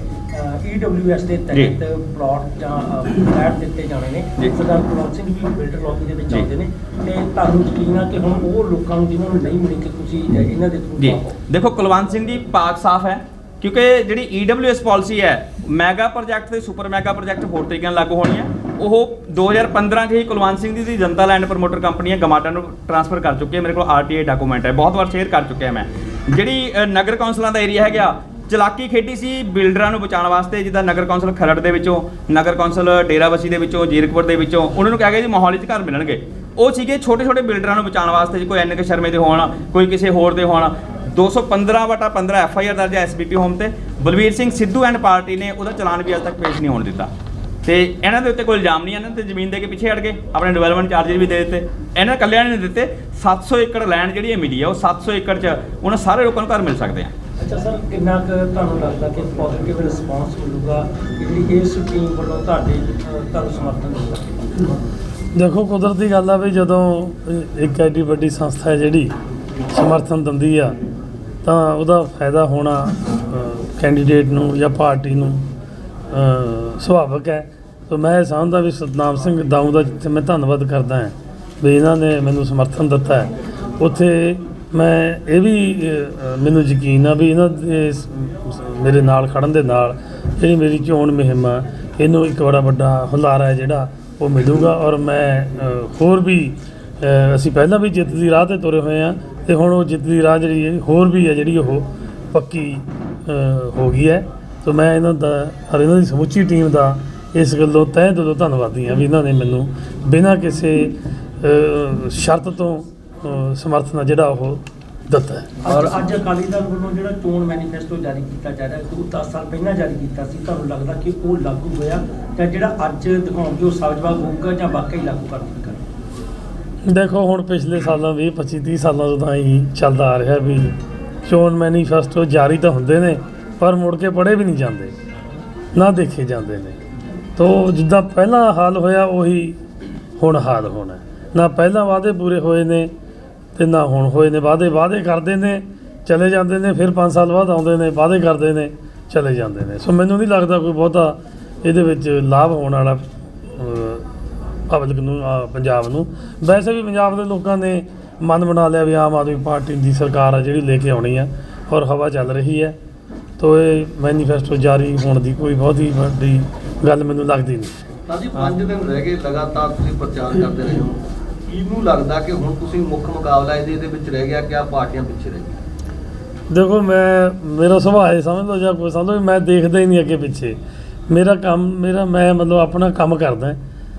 ਈਡਬਲਯੂਐਸ ਦੇ ਜੀ। ਤਹਿਤ ਪਲਾਟ ਜਾਂ ਫਲੈਟ ਦਿੱਤੇ ਜਾਣੇ ਨੇ। ਸਰਦਾਰ ਕੁਲਵੰਤ ਸਿੰਘ ਵੀ ਬਿਲਡਰ ਲੌਬੀ ਦੇ ਵਿੱਚ। ਆਉਂਦੇ ਨੇ। ਤੇ ਤੁਹਾਨੂੰ ਯਕੀਨ ਆ ਕਿ ਹੁਣ ਉਹ ਲੋਕਾਂ ਨੂੰ ਜਿਨ੍ਹਾਂ ਨੂੰ ਨਹੀਂ ਮਿਲੀ ਕਿ ਤੁਸੀਂ ਇਹਨਾਂ ਦੇ ਥਰੂ ਜੀ। ਦੇਖੋ ਕੁਲਵੰਤ ਸਿੰਘ ਜੀ ਪਾਕ ਸਾਫ਼ ਹੈ ਕਿਉਂਕਿ ਜਿਹੜੀ EWS ਪਾਲਿਸੀ ਹੈ ਮੈਗਾ ਪ੍ਰੋਜੈਕਟ ਤੇ ਸੁਪਰ ਮੈਗਾ ਪ੍ਰੋਜੈਕਟ ਹੋਰ ਤਰੀਕੇ ਨਾਲ ਲਾਗੂ ਹੋਣੀ ਹੈ। ਉਹ 2015 'ਚ ਹੀ ਕੁਲਵੰਤ ਸਿੰਘ ਦੀ ਜਨਤਾ ਲੈਂਡ ਪ੍ਰਮੋਟਰ ਕੰਪਨੀ ਹੈ ਗਮਾਟਾ ਨੂੰ ਟ੍ਰਾਂਸਫਰ ਕਰ ਚੁੱਕੀ ਹੈ। ਮੇਰੇ ਕੋਲ ਆਰਟੀਆਈ ਡਾਕੂਮੈਂਟ ਹੈ। ਬਹੁਤ ਵਾਰ ਸ਼ੇਅਰ ਕਰ ਚੁੱਕਿਆ ਮੈਂ। ਜਿਹੜੀ ਨਗਰ ਕੌਂਸਲਾਂ ਦਾ ਏਰੀਆ ਹੈਗਾ ਚਲਾਕੀ ਖੇਡੀ ਸੀ ਬਿਲਡਰਾਂ ਨੂੰ ਬਚਾਉਣ ਵਾਸਤੇ, ਜਿੱਦਾਂ ਨਗਰ ਕੌਂਸਲ ਖਰੜ ਦੇ ਵਿੱਚੋਂ, ਨਗਰ ਕੌਂਸਲ ਡੇਰਾਬੱਸੀ ਦੇ ਵਿੱਚੋਂ, ਜੀਰਕਪੁਰ ਦੇ ਵਿੱਚੋਂ, ਉਹਨਾਂ ਨੂੰ ਕਿਹਾ ਗਿਆ ਜੀ ਮੋਹਾਲੀ 'ਚ ਘਰ ਮਿਲਣਗੇ। ਉਹ ਸੀਗੇ ਛੋਟੇ ਛੋਟੇ ਬਿਲਡਰਾਂ ਨੂੰ ਬਚਾਉਣ ਵਾਸਤੇ ਜੇ ਕੋਈ ਐਨਕੇ ਸ਼ਰਮੇ ਦੇ ਹੋਣ, ਕੋਈ ਕਿਸੇ ਹੋਰ ਦੇ ਹੋਣ। 215 ਵਟਾ 15 ਐਫ ਆਈ ਆਰ ਦਰਜ ਹੈ ਐਸਬੀਪੀ ਹੋਮ ਤੇ। ਬਲਵੀਰ ਸਿੰਘ ਸਿੱਧੂ ਐਂਡ ਪਾਰਟੀ ਨੇ ਉਹਦਾ ਚਲਾਨ ਵੀ ਅਜੇ ਤੱਕ ਪੇਸ਼ ਨਹੀਂ ਹੋਣ ਦਿੱਤਾ। ਤੇ ਇਹਨਾਂ ਦੇ ਉੱਤੇ ਕੋਈ ਇਲਜ਼ਾਮ ਨਹੀਂ, ਇਹਨਾਂ ਤੇ ਜ਼ਮੀਨ ਦੇ ਕੇ ਪਿੱਛੇ ਹਟ ਗਏ, ਆਪਣੇ ਡਿਵੈਲਪਮੈਂਟ ਚਾਰजेस ਵੀ ਦੇ ਦਿੱਤੇ। ਇਹਨਾਂ ਕੱਲਿਆਂ ਨੇ ਨਹੀਂ ਦਿੱਤੇ 700 ਏਕੜ ਲੈਂਡ ਜਿਹੜੀ ਇਹ ਮਿਲੀ ਹੈ, ਉਹ 700 ਏਕੜ 'ਚ ਉਹਨਾਂ ਸਾਰੇ ਲੋਕਾਂ ਨੂੰ ਘਰ ਮਿਲ ਸਕਦੇ ਆ। ਅੱਛਾ ਸਰ ਕਿੰਨਾ ਕੁ ਤੁਹਾਨੂੰ ਲੱਗਦਾ ਕਿ ਪੋਜ਼ਿਟਿਵ ਰਿਸਪਾਂਸ ਮਿਲੂਗਾ? ਜਿਹੜੀ ਇਸ ਟੀਮ ਵੱਲੋਂ ਤੁਹਾਡੇ ਤੁਹਾਨੂੰ ਸਮਰਥਨ ਮਿਲੂਗਾ ਦੇਖੋ ਕੁਦਰਤੀ ਗੱਲ ਆ ਵੀ ਜਦੋਂ ਇੱਕ ਐਡੀ ਵੱਡੀ ਸੰਸਥਾ ਹੈ ਜਿਹੜੀ ਸਮਰਥਨ ਦਿੰਦੀ ਆ ਤਾਂ ਉਹਦਾ ਫਾਇਦਾ ਹੋਣਾ ਕੈਂਡੀਡੇਟ ਨੂੰ ਜਾਂ ਪਾਰਟੀ ਨੂੰ ਅ, ਸੁਭਾਵਿਕ ਹੈ। ਤਾਂ ਮੈਂ ਇਹ ਸਮਝਦਾ ਵੀ ਸਤਨਾਮ ਸਿੰਘ ਦਾਊ ਦਾ ਜਿੱਥੇ ਮੈਂ ਧੰਨਵਾਦ ਕਰਦਾ ਹਾਂ ਵੀ ਇਹਨਾਂ ਨੇ ਮੈਨੂੰ ਸਮਰਥਨ ਦਿੱਤਾ ਹੈ। ਉੱਥੇ ਮੈਂ ਇਹ ਵੀ ਅ, ਮੈਨੂੰ ਯਕੀਨ ਆ ਵੀ ਇਹਨਾਂ ਦੇ ਸ- ਮੇਰੇ ਨਾਲ ਖੜਨ ਦੇ ਨਾਲ ਜਿਹੜੀ ਮੇਰੀ ਚੋਣ ਮੁਹਿੰਮ ਆ ਇਹਨੂੰ ਇੱਕ ਬੜਾ ਵੱਡਾ ਹੁਲਾਰਾ ਹੈ ਜਿਹੜਾ ਉਹ ਮਿਲੂਗਾ ਔਰ ਮੈਂ ਅ, ਹੋਰ ਵੀ ਅ, ਅਸੀਂ ਪਹਿਲਾਂ ਵੀ ਜਿੱਤ ਦੀ ਰਾਹ ਤੇ ਤੁਰੇ ਹੋਏ ਆ ਤੇ ਹੁਣ ਉਹ ਜਿੱਤ ਦੀ ਰਾਹ ਜਿਹੜੀ ਹੈ ਹੋਰ ਵੀ ਹੈ ਜਿਹੜੀ ਉਹ ਪੱਕੀ ਅ, ਹੋ ਗਈ ਹੈ। ਸੋ ਮੈਂ ਇਹਨਾਂ ਦਾ ਔਰ ਇਹਨਾਂ ਦੀ ਸਮੁੱਚੀ ਟੀਮ ਦਾ ਇਸ ਗੱਲੋਂ ਤਹਿ ਦਿਲੋਂ ਧੰਨਵਾਦੀ ਹਾਂ ਵੀ ਇਹਨਾਂ ਨੇ ਮੈਨੂੰ ਬਿਨਾਂ ਕਿਸੇ ਅ, ਸ਼ਰਤ ਤੋਂ ਸਮਰਥਨ ਆ ਜਿਹੜਾ ਉਹ ਦਿੱਤਾ ਹੈ। ਅੱਜ ਅੱਜ ਅਕਾਲੀ ਦਲ ਵੱਲੋਂ ਜਿਹੜਾ ਚੋਣ ਮੈਨੀਫੈਸਟੋ ਜਾਰੀ ਕੀਤਾ ਜਾ ਰਿਹਾ ਉਹ 10 ਸਾਲ ਪਹਿਲਾਂ ਜਾਰੀ ਕੀਤਾ ਸੀ ਤੁਹਾਨੂੰ ਲੱਗਦਾ ਕਿ ਉਹ ਲਾਗੂ ਹੋਇਆ ਜਾਂ ਜਿਹੜਾ ਅੱਜ ਦਿਖਾਉਣਗੇ ਉਹ ਸਬਜਵਾਗ ਹੋਊਗਾ ਜਾਂ ਵਾਕਈ ਲਾਗੂ ਕਰ ਦਿੱਤਾ ਦੇਖੋ ਹੁਣ ਪਿਛਲੇ ਸਾਲਾਂ 20 25 30 ਸਾਲਾਂ ਤੋਂ ਤਾਂ ਹੀ ਚੱਲਦਾ ਆ ਰਿਹਾ ਵੀ ਚੋਣ ਮੈਨੀਫੈਸਟੋ ਜਾਰੀ ਤਾਂ ਹੁੰਦੇ ਨੇ ਪਰ ਮੁੜ ਕੇ ਪੜ੍ਹੇ ਵੀ ਨਹੀਂ ਜਾਂਦੇ ਨਾ ਦੇਖੇ ਜਾਂਦੇ ਨੇ। ਤੋ ਜਿੱਦਾਂ ਪਹਿਲਾਂ ਹਾਲ ਹੋਇਆ ਉਹੀ ਹੁਣ ਹਾਲ ਹੋਣਾ। ਨਾ ਪਹਿਲਾਂ ਵਾਅਦੇ ਪੂਰੇ ਹੋਏ ਨੇ ਤੇ ਨਾ ਹੁਣ ਹੋਏ ਨੇ, ਵਾਅਦੇ ਵਾਅਦੇ ਕਰਦੇ ਨੇ, ਚਲੇ ਜਾਂਦੇ ਨੇ, ਫਿਰ 5 ਸਾਲ ਬਾਅਦ ਆਉਂਦੇ ਨੇ, ਵਾਅਦੇ ਕਰਦੇ ਨੇ, ਚਲੇ ਜਾਂਦੇ ਨੇ। ਸੋ ਮੈਨੂੰ ਨਹੀਂ ਲੱਗਦਾ ਕੋਈ ਬਹੁਤਾ ਇਹਦੇ ਵਿੱਚ ਲਾਭ ਹੋਣ ਵਾਲਾ ਪਬਲਿਕ ਨੂੰ ਪੰਜਾਬ ਨੂੰ। ਵੈਸੇ ਵੀ ਪੰਜਾਬ ਦੇ ਲੋਕਾਂ ਨੇ ਮਨ ਬਣਾ ਲਿਆ ਵੀ ਆਮ ਆਦਮੀ ਪਾਰਟੀ ਦੀ ਸਰਕਾਰ ਆ ਜਿਹੜੀ ਲੈ ਕੇ ਆਉਣੀ ਆ, ਔਰ ਹਵਾ ਚੱਲ ਰਹੀ ਹੈ ਤੋ ਇਹ ਮੈਨੀਫੈਸਟੋ ਜਾਰੀ ਹੋਣ ਦੀ ਕੋਈ ਬਹੁਤੀ ਵੱਡੀ ਗੱਲ ਮੈਨੂੰ ਲੱਗਦੀ ਨਹੀਂ। ਹਾਂਜੀ 5 ਦਿਨ ਰਹਿ ਗਏ, ਲਗਾਤਾਰ ਤੁਸੀਂ ਪ੍ਰਚਾਰ ਕਰਦੇ ਰਹੇ ਹੋ। ਕਿਹਨੂੰ ਲੱਗਦਾ ਕਿ ਹੁਣ ਤੁਸੀਂ ਮੁੱਖ ਮੁਕਾਬਲਾ ਇਹਦੇ ਇਹਦੇ ਵਿੱਚ ਰਹਿ ਗਿਆ ਕਿ ਆ ਪਾਰਟੀਆਂ ਪਿੱਛੇ ਰਹਿ ਗਈਆਂ? ਦੇਖੋ, ਮੈਂ ਮੇਰਾ ਸੁਭਾਅ ਇਹ ਸਮਝਦਾ ਜਾਂ ਕੋਈ ਸਮਝ ਵੀ ਮੈਂ ਦੇਖਦਾ ਹੀ ਨਹੀਂ ਅੱਗੇ ਪਿੱਛੇ। ਮੇਰਾ ਕੰਮ ਮੇਰਾ ਮੈਂ ਮਤਲਬ ਆਪਣਾ ਕੰਮ ਕਰਦਾ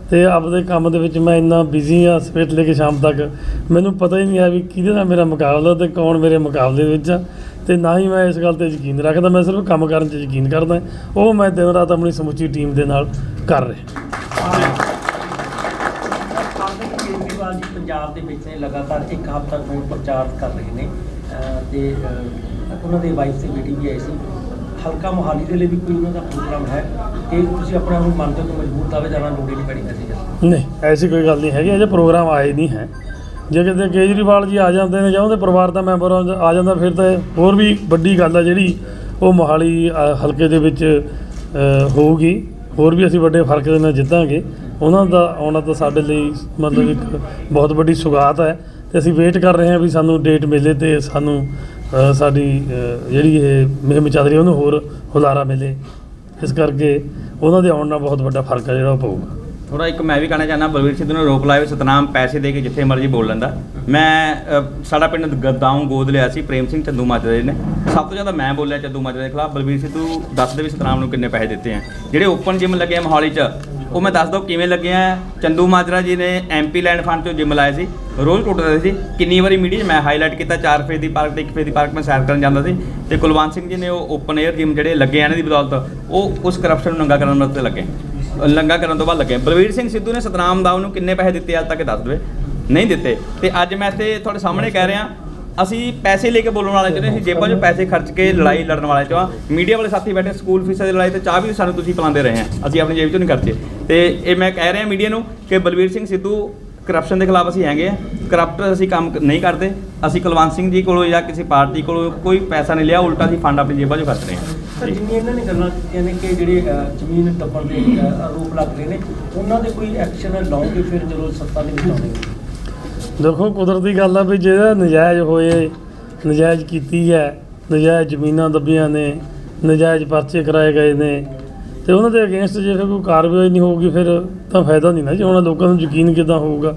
ਤੇ ਆਪਦੇ ਕੰਮ ਦੇ ਵਿੱਚ ਮੈਂ ਇੰਨਾ ਬਿਜ਼ੀ ਆ ਸਵੇਰ ਲੈ ਕੇ ਸ਼ਾਮ ਤੱਕ। ਮੈਨੂੰ ਪਤਾ ਹੀ ਨਹੀਂ ਆ ਵੀ ਕਿਹਦੇ ਨਾਲ ਮੇਰਾ ਮੁਕਾਬਲਾ ਤੇ ਕੌਣ ਮੇਰੇ ਮੁਕਾਬਲੇ ਵਿੱਚ ਆ। ਤੇ ਨਾ ਹੀ ਮੈਂ ਇਸ ਗੱਲ ਤੇ ਯਕੀਨ ਰੱਖਦਾ, ਮੈਂ ਸਿਰਫ ਕੰਮ ਕਰਨ 'ਚ ਯਕੀਨ ਕਰਦਾ। ਉਹ ਮੈਂ ਦਿਨ ਰਾਤ ਆਪਣੀ ਸਮੁੱਚੀ ਟੀਮ ਦੇ ਨਾਲ ਕਰ ਰਿਹਾ। ਪੰਜਾਬ ਦੇ ਵਿੱਚ ਨੇ, ਲਗਾਤਾਰ ਇੱਕ ਹਫ਼ਤਾ ਤੋਂ ਪ੍ਰਚਾਰ ਕਰ ਰਹੇ ਨੇ। ਤੇ ਉਹਨਾਂ ਦੇ ਵਾਈਫ ਦੀ ਬੇਟੀ ਵੀ ਆਈ ਸੀ। ਹਲਕਾ ਮੋਹਾਲੀ ਦੇ ਲਈ ਵੀ ਕੋਈ ਉਹਨਾਂ ਦਾ ਪ੍ਰੋਗਰਾਮ ਹੈ ਕਿ ਤੁਸੀਂ ਆਪਣੇ ਆਪ ਮੰਨਦੇ ਹੋ ਮਜ਼ਬੂਤ ਦਾਅਵੇ ਲੋੜ ਨਹੀਂ ਪੈਣੀ ਮੈਸੇਜ ਨਹੀਂ, ਐਸੀ ਕੋਈ ਗੱਲ ਨਹੀਂ ਹੈਗੀ, ਅਜੇ ਪ੍ਰੋਗਰਾਮ ਆਏ ਨਹੀਂ ਹੈ। ਜੇ ਕਿਤੇ ਕੇਜਰੀਵਾਲ ਜੀ ਆ ਜਾਂਦੇ ਨੇ ਜਾਂ ਉਹਦੇ ਪਰਿਵਾਰ ਦਾ ਮੈਂਬਰ ਆ ਜਾਂਦਾ, ਫਿਰ ਤਾਂ ਹੋਰ ਵੀ ਵੱਡੀ ਗੱਲ ਆ ਜਿਹੜੀ ਉਹ ਮੋਹਾਲੀ ਹਲਕੇ ਦੇ ਵਿੱਚ ਹੋਊਗੀ। ਹੋਰ ਵੀ ਅਸੀਂ ਵੱਡੇ ਫ਼ਰਕ ਦੇ ਨਾਲ ਜਿੱਤਾਂਗੇ। ਉਹਨਾਂ ਦਾ ਆਉਣਾ ਤਾਂ ਸਾਡੇ ਲਈ ਮਤਲਬ ਇੱਕ ਬਹੁਤ ਵੱਡੀ ਸੁਗਾਤ ਹੈ ਤੇ ਅਸੀਂ ਵੇਟ ਕਰ ਰਹੇ ਹਾਂ ਵੀ ਸਾਨੂੰ ਡੇਟ ਮਿਲੇ ਤੇ ਸਾਨੂੰ ਅ, ਸਾਡੀ ਅ, ਜਿਹੜੀ ਇਹ ਮੁਹਿੰਮ ਚੱਲ ਰਹੀ ਹੈ ਉਹਨੂੰ ਹੋਰ ਹੁਲਾਰਾ ਮਿਲੇ। ਇਸ ਕਰਕੇ ਉਹਨਾਂ ਦੇ ਆਉਣ ਨਾਲ ਬਹੁਤ ਵੱਡਾ ਫ਼ਰਕ ਹੈ ਜਿਹੜਾ ਉਹ ਪਊਗਾ। ਥੋੜਾ ਇੱਕ ਮੈਂ ਵੀ ਕਹਿਣਾ ਚਾਹੁੰਦਾ ਬਲਵੀਰ ਸਿੱਧੂ ਨੂੰ ਰੋਕ ਲਾਇਆ ਵੀ ਸਤਨਾਮ ਪੈਸੇ ਦੇ ਕੇ ਜਿੱਥੇ ਮਰਜ਼ੀ ਬੋਲ ਲੈਂਦਾ। ਮੈਂ ਅ, ਸਾਡਾ ਪਿੰਡ ਗਦਾਉਂ ਗੋਦ ਲਿਆ ਸੀ ਪ੍ਰੇਮ ਸਿੰਘ ਚੰਦੂ ਮਾਜਰੇ ਨੇ। ਸਭ ਤੋਂ ਜ਼ਿਆਦਾ ਮੈਂ ਬੋਲਿਆ ਚੰਦੂ ਮਾਜਰੇ ਦੇ ਖਿਲਾਫ। ਬਲਵੀਰ ਸਿੱਧੂ ਦੱਸਦੇ ਵੀ ਸਤਨਾਮ ਨੂੰ ਕਿੰਨੇ ਪੈਸੇ ਦਿੱਤੇ ਆ। ਜਿਹੜੇ ਓਪਨ ਜਿਮ ਲੱਗੇ ਆ ਮੋਹਾਲੀ 'ਚ ਉਹ ਮੈਂ ਦੱਸ ਦਊ ਕਿਵੇਂ ਲੱਗੇ ਆ। ਚੰਦੂ ਮਾਜਰਾ ਜੀ ਨੇ ਐਮਪੀ ਲੈਂਡ ਫੰਡ ਤੋਂ ਜਿਮ ਲਾਇਆ ਸੀ। ਰੋਜ਼ ਟੁੱਟਦੇ ਸੀ। ਕਿੰਨੀ ਵਾਰੀ ਮੀਡੀਆ 'ਚ ਮੈਂ ਹਾਈਲਾਈਟ ਕੀਤਾ 4 ਫੇਜ਼ ਦੀ ਪਾਰਕ ਤੇ 1 ਫੇਜ਼ ਦੀ ਪਾਰਕ ਮੈਂ ਸੈਰ ਕਰਨ ਜਾਂਦਾ ਸੀ। ਤੇ ਕੁਲਵੰਤ ਸਿੰਘ ਜੀ ਨੇ ਉਹ ਓਪਨ 에ਅਰ ਜਿਮ ਜਿਹੜੇ ਲੱਗੇ ਆ ਇਹਨਾਂ ਦੀ ਬਦੌਲਤ ਉਹ ਉਸ ਕਰਪਸ਼ਨ ਨੂੰ ਨੰਗਾ ਕਰਨ ਵਾਸਤੇ ਲੱਗੇ। ਲੰਗਾ ਕਰਨ ਤੋਂ ਬਾਅਦ ਲੱਗੇ। ਬਲਵੀਰ ਸਿੰਘ ਸਿੱਧੂ ਨੇ ਸਤਨਾਮ ਦਾਊ ਨੂੰ ਕਿੰਨੇ ਪੈਸੇ ਦਿੱਤੇ, ਅੱਜ ਤੱਕ ਦੱਸ ਦੇਵੇ। ਨਹੀਂ ਦਿੱਤੇ। ਤੇ ਅੱਜ ਮੈਂ ਇੱਥੇ ਤੁਹਾਡੇ ਸਾਹਮਣੇ ਕਹਿ ਰਿਹਾ, ਅਸੀਂ ਪੈਸੇ ਲੈ ਕੇ ਬੋਲਣ ਵਾਲੇ ਚ ਅਸੀਂ ਜੇਬਾਂ 'ਚੋਂ ਪੈਸੇ ਖਰਚ ਕੇ ਲੜਾਈ ਲੜਨ ਵਾਲੇ 'ਚੋਂ ਆ। ਮੀਡੀਆ ਵਾਲੇ ਸਾਥੀ ਬੈਠੇ, ਸਕੂਲ ਫੀਸਾਂ ਦੀ ਲੜਾਈ ਤੇ ਚਾਹ ਵੀ ਸਾਨੂੰ ਤੁਸੀਂ ਪਿਲਾਉਂਦੇ ਰਹੇ ਆ। ਅਸੀਂ ਆਪਣੀ ਜੇਬ 'ਚੋਂ ਨਹੀਂ ਖਰਚੇ। ਤੇ ਇਹ ਮੈਂ ਕਹਿ ਰਿਹਾ ਮੀਡੀਆ ਨੂੰ ਕਿ ਬਲਵੀਰ ਸਿੰਘ ਸਿੱਧੂ ਕਰਪਸ਼ਨ ਦੇ ਖਿਲਾਫ ਅਸੀਂ ਹੈਗੇ ਆ। ਕਰਪਟ ਅਸੀਂ ਕੰਮ ਨਹੀਂ ਕਰਦੇ। ਅਸੀਂ ਕੁਲਵੰਤ ਸਿੰਘ ਜੀ ਕੋਲੋਂ ਜਾਂ ਕਿਸੇ ਪਾਰਟੀ ਕੋਲੋਂ ਕੋਈ ਪੈਸਾ ਨਹੀਂ ਲਿਆ, ਉਲਟਾ ਅਸੀਂ ਫੰਡ ਆਪਣੀ ਜੇਬਾਂ 'ਚੋਂ ਖਰਚ ਰਹੇ ਹਾਂ ਸਰ ਜਿੰਨੀਆਂ ਇਹਨਾਂ ਨੇ ਗੱਲਾਂ ਕੀਤੀਆਂ ਨੇ ਕਿ ਜਿਹੜੇ ਜ਼ਮੀਨ ਦੱਬਣ ਦੇ ਆਰੋਪ ਲੱਗ ਰਹੇ ਨੇ, ਉਹਨਾਂ ਦੇ ਕੋਈ ਐਕਸ਼ਨ ਲਓਗੇ ਫਿਰ ਜਦੋਂ ਸੱਤਾ ਦੇ ਵਿੱਚ ਆਉਣਗੇ? ਦੇਖੋ, ਕੁਦਰਤੀ ਗੱਲ ਆ ਵੀ ਜਿਹੜਾ ਨਜਾਇਜ਼ ਹੋਏ, ਨਜਾਇਜ਼ ਕੀਤੀ ਹੈ, ਨਜਾਇਜ਼ ਜ਼ਮੀਨਾਂ ਦੱਬੀਆਂ ਨੇ, ਨਜਾਇਜ਼ ਪਰਚੇ ਕਰਾਏ ਗਏ ਨੇ, ਤੇ ਉਹਨਾਂ ਦੇ ਅਗੇਂਸਟ ਜੇ ਫਿਰ ਕੋਈ ਕਾਰਵਾਈ ਨਹੀਂ ਹੋਊਗੀ ਫਿਰ ਤਾਂ ਫਾਇਦਾ ਨਹੀਂ ਨਾ ਜੀ ਉਹਨਾਂ ਲੋਕਾਂ ਨੂੰ ਯਕੀਨ ਕਿੱਦਾਂ ਹੋਊਗਾ?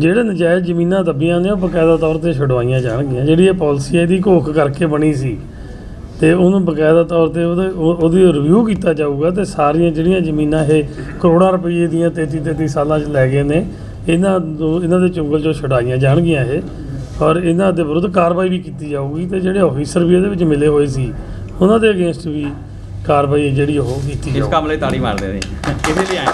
ਜਿਹੜੇ ਨਜਾਇਜ਼ ਜ਼ਮੀਨਾਂ ਦੱਬੀਆਂ ਨੇ, ਉਹ ਬਕਾਇਦਾ ਤੌਰ ਤੇ ਛੁਡਵਾਈਆਂ ਜਾਣਗੀਆਂ। ਜਿਹੜੀ ਇਹ ਪਾਲਿਸੀ ਹੈ, ਇਹਦੀ ਘੋਖ ਕਰਕੇ ਬਣੀ ਸੀ। ਤੇ ਉਹਨੂੰ ਬਕਾਇਦਾ ਤੌਰ ਤੇ ਉਹਦੇ ਉਹ- ਉਹਦੀ ਰਿਵਿਊ ਕੀਤਾ ਜਾਊਗਾ ਤੇ ਸਾਰੀਆਂ ਜਿਹੜੀਆਂ ਜ਼ਮੀਨਾਂ ਇਹ ਕਰੋੜਾਂ ਰੁਪਏ ਦੀਆਂ 33 33 ਸਾਲਾਂ 'ਚ ਲੈ ਗਏ ਨੇ ਇਹਨਾਂ ਨੂੰ ਇਹਨਾਂ ਦੇ ਚੁੰਗਲ 'ਚੋਂ ਛੁਡਾਈਆਂ ਜਾਣਗੀਆਂ ਇਹ ਔਰ ਇਹਨਾਂ ਦੇ ਵਿਰੁੱਧ ਕਾਰਵਾਈ ਵੀ ਕੀਤੀ ਜਾਊਗੀ ਤੇ ਜਿਹੜੇ ਆਫੀਸਰ ਵੀ ਇਹਦੇ ਵਿੱਚ ਮਿਲੇ ਹੋਏ ਸੀ ਉਹਨਾਂ ਦੇ ਅਗੇਂਸਟ ਵੀ ਕਾਰਵਾਈ ਜਿਹੜੀ ਉਹ ਕੀਤੀ ਇਸ ਜਾਊਗੀ। ਕੰਮ ਲਈ ਤਾੜੀ ਮਾਰਦੇ ਨੇ ਕਿਸੇ ਲਈ ਆਏ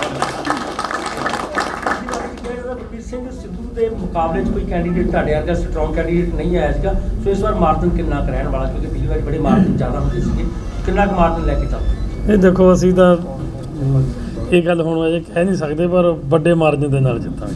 ਬਲਬੀਰ ਸਿੰਘ ਸਿੱਧੂ ਦੇ ਮੁਕਾਬਲੇ 'ਚ ਕੋਈ ਕੈਂਡੀਡੇਟ ਤੁਹਾਡੇ ਵਰਗਾ ਸਟਰੋਂਗ ਕੈਂਡੀਡੇਟ ਨਹੀਂ ਆਇਆ ਸੀਗਾ। ਸੋ ਇਸ ਵਾਰ ਮਾਰਜਨ ਕਿੰਨਾ ਕੁ ਰਹਿਣ ਵਾਲਾ? ਕਿਉਂਕਿ ਪਿਛਲੀ ਵਾਰ ਬੜੇ ਮਾਰਜਨ ਜ਼ਿਆਦਾ ਹੁੰਦੇ ਸੀਗੇ। ਕਿੰਨਾ ਕੁ ਮਾਰਜਨ ਲੈ ਕੇ ਚੱਲਦੇ ਇਹ ਦੇਖੋ, ਅਸੀਂ ਤਾਂ ਇਹ ਗੱਲ ਹੁਣ ਅਜੇ ਕਹਿ ਨਹੀਂ ਸਕਦੇ, ਪਰ ਵੱਡੇ ਮਾਰਜਨ ਦੇ ਨਾਲ ਜਿੱਤਾਂਗੇ।